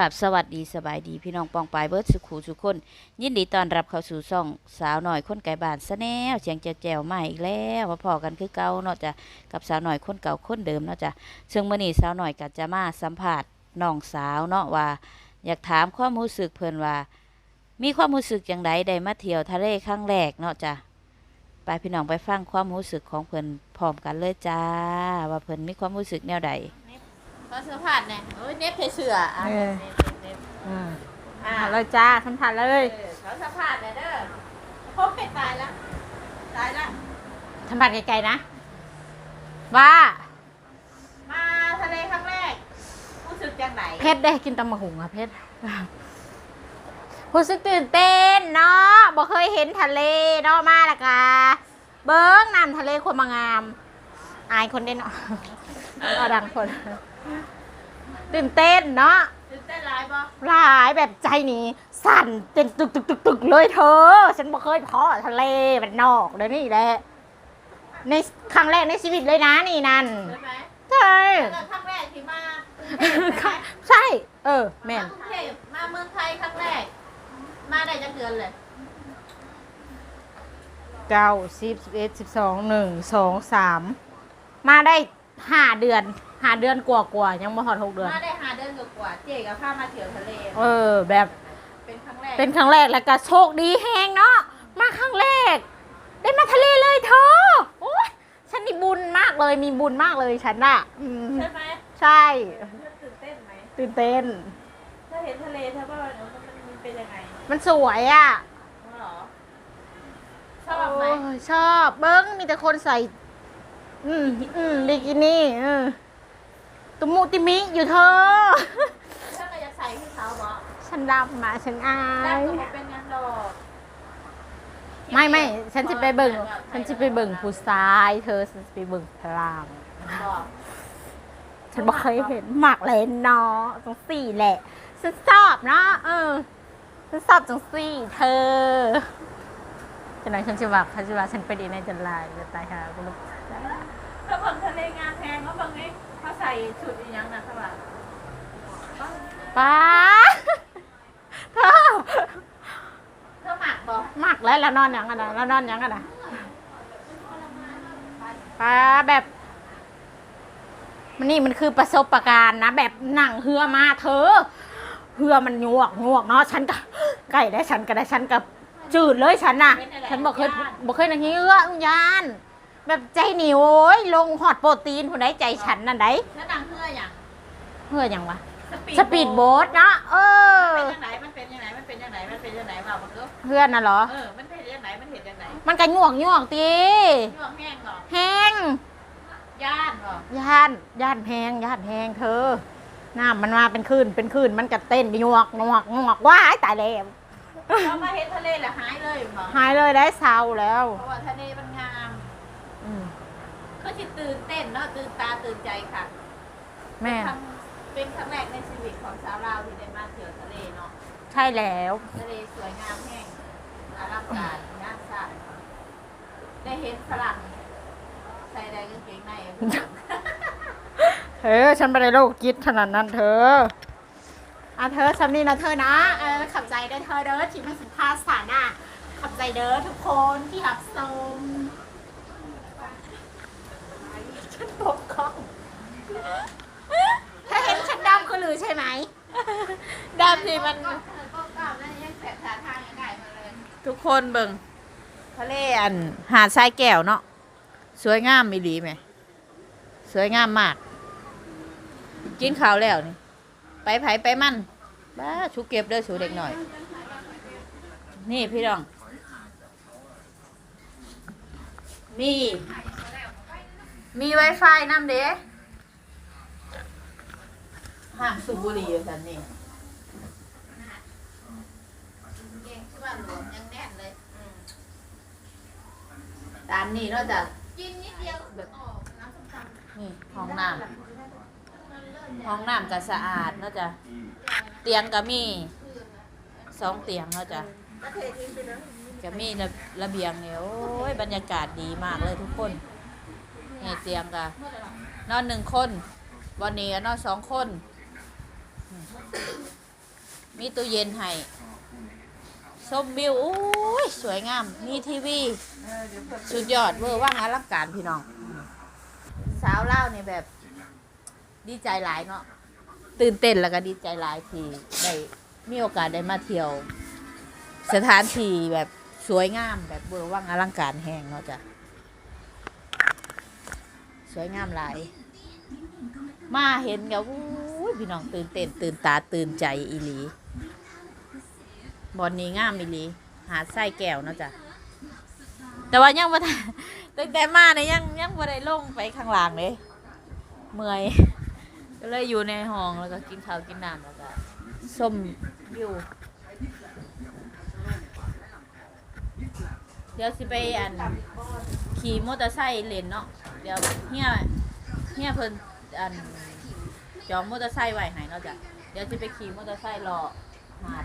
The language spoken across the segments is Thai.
กับสวัสดีสบายดีพี่น้องปองปายเบิร์ดสุขูสุกคน ยินดีต้อนรับเข้าสู่ช่องสาวหน่อยคนไก่บ้านสะแนวเสียงแจ๋วๆมาอีกแล้วมาพอกันคือเก่าเนาะจ้ะกับสาวหน่อยคนเก่าคนเดิมเนาะจ้ะซึ่งมื้อนี้สาวหน่อยก็จะมาสัมภาษณ์น้องสาวเนาะว่า อยากถามความรู้สึกเพิ่นว่า มีความรู้สึกอย่างไรได้มาเที่ยวทะเลครั้งแรกเนาะจ้ะไปพี่น้องไปฟังความรู้สึกของเพิ่นพร้อมกันเลยจ้า ว่าเพิ่นมีความรู้สึกแนวใด ก็เสื้อผ้าเนี่ยโอ้ยเน็บใส่เสื้ออะเออ เน็บเน็บอ่าอ่าเอาเลยจ้าทำทานเลยเออเขาเสื้อผ้าเนี่ยเด้อโอ้ยตายละตายละทำทานไกลๆนะ ว่ามาทะเลครั้งแรกรู้สึกจังไหนเพชรได้กินตำมะหุงอะเพชรรู้สึกตื่นเต้นเนาะบ่เคยเห็นทะเลเนาะมาละกาเบิ้งน้ำทะเลคนมางาม อายคนเด่นเนาะเอาดังคน ตื่นเต้นเนาะ ตื่นเต้นร้ายปะหลายแบบใจนี้สั่นเต้นตึกตึกตึกตึกเลยเธอ ฉันบ่เคยพอทะเลมันนอกเลยนี่แหละ ในครั้งแรกในชีวิตเลยนะนี่นั่น ใช่ไหมใช่แล้วครั้งแรกที่มาใช่ เออ แม่น มากรุงเทพมาเมืองไทยครั้งแรก มาได้จักเดือนเลยเก้าสิบสิบเอ็ดสิบสองหนึ่งสองสาม มาได้ห้าเดือนห้าเดือนกว่ากว่าๆยังไม่พอหกเดือน มาได้หาเดือนกว่าๆเจ๊กับข้ามาเที่ยวทะเล เออ แบบเป็นครั้งแรกเป็นครั้งแรกแล้วก็โชคดีแฮงเนาะมาครั้งแรก ได้มาทะเลเลยเธอโอ้ยฉันนี่บุญมากเลยมีบุญมากเลยฉันอะอืมใช่ไหมใช่ตื่นเต้นไหมตื่นเต้นถ้าเห็นทะเลเธอว่ามันเป็นยังไงมันสวยอะ เหรอชอบไหมโยชอบเบิ้งมีแต่คนใส่ อืมอืมบิกินี่เออตุมุติมิอยู่เธอ ถ้าก็จะใส่ที่เขาบอกฉันดำมาฉันอาแล้วยก็บ่เป็นงานดอกไม่ไม่ฉันจะไปเบิ่งฉันจะไปเบิ่งผู้ชาย เธอฉันจะไปเบิ่งพลางบอกฉันบ่เคยเห็นหมากเลนเนาะจังสี่แหละฉันชอบเนาะเออฉันชอบจังสี่ เธอ ฉะนั้นฉันจะว่าฉันจะว่าฉันไปดีในจันลายจะตายหากูรู้ถ้าบนทะเลงานแพงก็บางไงเขาใส่ชุดอีหยังนะเขาว่าป้าเธอเธอหมักบอหมักแล้วแล้วนอนอย่างกันนะแล้วนอนอย่างกันนะป้าแบบมันนี่มันคือประสบการณ์นะ แบบหนังเฮือมาเธอเฮือมันยวกยวกเนาะฉันก็ ไก่ได้ฉันก็ได้ฉันกับ จืดเลยฉันน่ะ ฉันบอกเคยบอกเคยนะเฮืออุญญาน แบบใจหนิวโอ้ยลงหอดโปรตีนคนใดใจฉันนั่นไดแล้วนางเพื่ออย่างเฮืออย่างวะสปีดโบ๊ทนะเออเป็นยังไงมันเป็นยังไงมันเป็นยังไงมันเป็นยังไงบอกมันก็เพื่อนน่ะเหรอเออมันเป็นยังไงมันเห็นยังไงมันก็ยวกยวกตีย่วงแห้งหรอแห้งย่านหรอย่านย่านแหงย่านแหงเธอน้ำมันมาเป็นคลื่นเป็นคลื่นมันก็เต้นไปยวกงวกงวกว้ายตายแล้ว เรามาเห็นทะเลแล้วหายเลยบอกหายเลยได้เศร้าแล้วเพราะว่าทะเลมันงามอืมก็จะตื่นเต้นเนาะตื่นตาตื่นใจค่ะ แม่ครั้งเป็นครั้งแรกในชีวิตของสาวลาวที่ได้มาเที่ยวทะเลเนาะใช่แล้ว ทะเลสวยงามแห้งอลังการน่าสะได้เห็นฝรั่งใส่แดงกางเกงในอะเธอฉันไม่ได้โรคจิตขนาดนั้นเธอ อะเธอฉันนี่นะเธอนะ เออขับใจเด้อเธอเด้อที่มาสัมภาษณ์สาน่ะขับใจเด้อทุกคนที่รับชมฉันตกกล้องเธอเห็นฉันดำคือหรือใช่ไหมดำที่มันทุกคนเบิ่งทะเลอันหาดทรายแก้วเนาะสวยงามมีหลีไหม สวยงามมาก กินข้าวแล้วนี่ ไปไผไปมันบ้าชูเก็บเด้อชูเด็กหน่อย นี่พี่รอง มี มีไวไฟน้ำเด้ห้ามสูบบุหรี่อยู่สันนี่ตามนี่เนาะจ้ะกินนิดเดียวแบบออกน้ำส้มตำนี่ห้องน้ำ ห้องน้ำก็สะอาดเนาะจ้ะเตียงก็มีสองเตียงเนาะจ้ะก็มีระระเบียงเนี่ยโอ้ยบรรยากาศดีมากเลยทุกคนนี่เตียงก็นอนหนึ่งคนวันนี้ก็นอนสองคนมีตู้เย็นให้ชมวิวโอ้ยสวยงาม มีทีวี สุดยอดเวอร์ว่างอลังการพี่น้อง สาวเล่าวนี่แบบ ดีใจหลายเนาะตื่นเต้นแล้วก็ดีใจหลายที่ได้มีโอกาสได้มาเที่ยว สถานที่แบบสวยงามแบบเวอร์ว่างอลังการแห้งเนาะจ้ะสวยงามหลาย มาเห็นกับอู้ยพี่น้องตื่นเต้นตื่นตาตื่นใจอีหลีบอนนี้งามอีหลีหาดไส้แก้วเนาะจ้ะแต่ว่ายังบ่ทันตั้งแต่มาเนี่ยยังยังบ่ได้ลงไปข้างล่างเลยเมื่อย ก็เลยอยู่ในห้องแล้วก็กินข้าวกินน้ำแล้วก็ส้มวิวเดี๋ยวสิไปอันขี่มอเตอร์ไซค์เล่นเนาะเดี๋ยวเฮียเฮียเพิ่นอันจองมอเตอร์ไซค์ไว้ให้เนาะจ้ะเดี๋ยวสิไปขี่มอเตอร์ไซค์รอหาด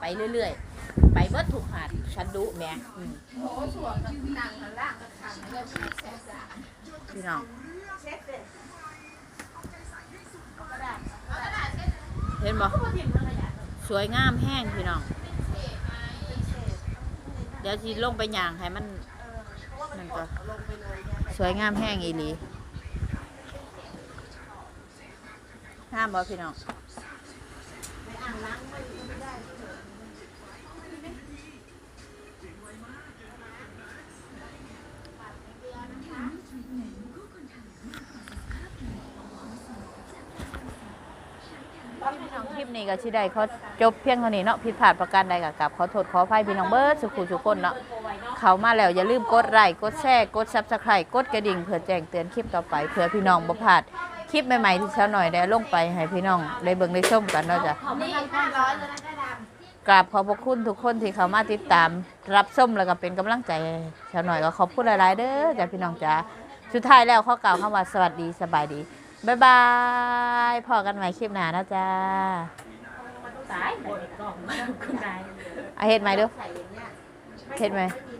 ไปเรื่อยๆ ไปเบิดถูกหาดชันดุแหม่อืมพี่น้อง เห็นบ่สวยงามแห้งพี่น้อง เดี๋ยวจีลงไปย่างให้มันนั่นก็สวยงามแห้งอีหลีห้ามบ่พี่น้อง พี่น้องคลิปนี้ก็ชิได้เขาจบเพียงเท่านี้เนาะผิดพลาดประการใดก็กลับขอโทษขออภัยพี่น้องเบิร์ดสุขุทุกคนเนาะเขามาแล้วอย่าลืมกดไลค์กดแชร์กดซับสไครต์กดกระดิ่งเพื่อแจ้งเตือนคลิปต่อไปเพื่อพี่น้องบ่พลาดคลิปใหม่ๆที่เช้าหน่อยได้ลงไปให้พี่น้องได้เบิ่งได้ชมกันเนาะจ้ะนี่ห้าร้อยจะได้ได้ดำกราบขอบพระคุณทุกคนที่เข้ามาติดตาม รับชมแล้วก็เป็นกำลังใจเช้าหน่อยก็ขอบคุณหลายๆเด้อจ้ะพี่น้องจ้าสุดท้ายแล้วข้อกล่าวคำว่าสวัสดีสบายดี บ๊ายบายพอกันใหม่คลิปหน้านะจ้าตายหมดกล่องคุณนายอะเห็นไหมดูใส่อย่างเงี้ยเห็นไหมมี